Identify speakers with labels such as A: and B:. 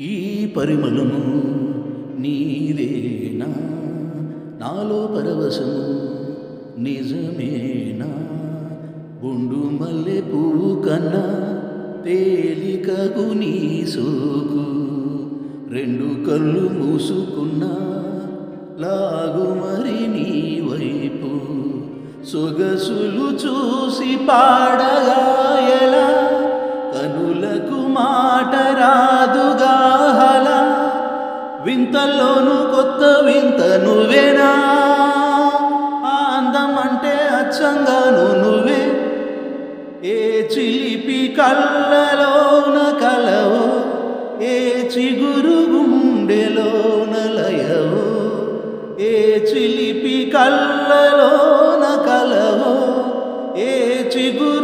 A: ఈ పరిమళము నీదేనా? నాలో పరవశము నిజమేనా? గుండు మల్లె పువ్వు కన్నా తేలికగు నీ సోకు. రెండు కళ్ళు మూసుకున్నా లాగు మరి నీ వైపు. సొగసులు చూసి పాడగా ఎలా కనులకు మాట వింతల్లోను కొత్త వింత నువ్వేనా? అందం అంటే అచ్చంగాను నువ్వే. ఏ చిలిపి కళ్ళలోన కలవు ఏ చిగురు గుండెలోన లయవు ఏ చిలిపి కళ్ళలోన కలవు ఏ చిగురు